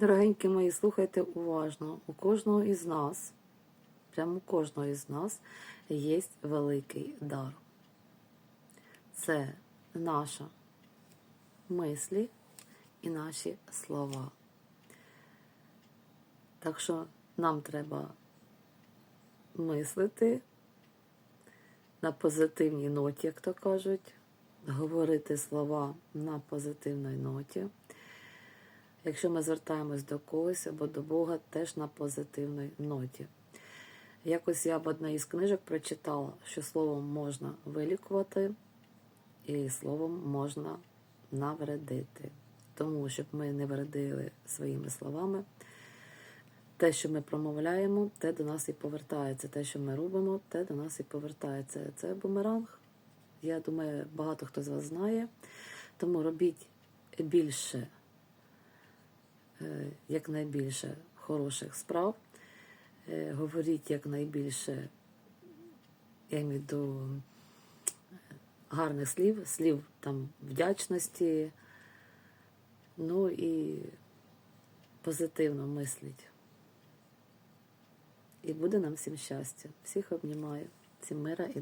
Дорогенькі мої, слухайте уважно. У кожного із нас, прямо у кожного із нас, є великий дар. Це наша мислі і наші слова. Так що нам треба мислити на позитивній ноті, як то кажуть, говорити слова на позитивній ноті. Якщо ми звертаємось до когось або до Бога, теж на позитивній ноті. Якось я в одній із книжок прочитала, що словом можна вилікувати, і словом можна навредити. Тому, щоб ми не вредили своїми словами, те, що ми промовляємо, те до нас і повертається. Те, що ми робимо, те до нас і повертається. Це бумеранг. Я думаю, багато хто з вас знає. Тому робіть більше, якнайбільше хороших справ. Е, Говоріть якнайбільше, я маю до гарних слів, слів там вдячності, ну і позитивно мисліть. І буде нам всім щастя. Всіх обнімаю, всім мира і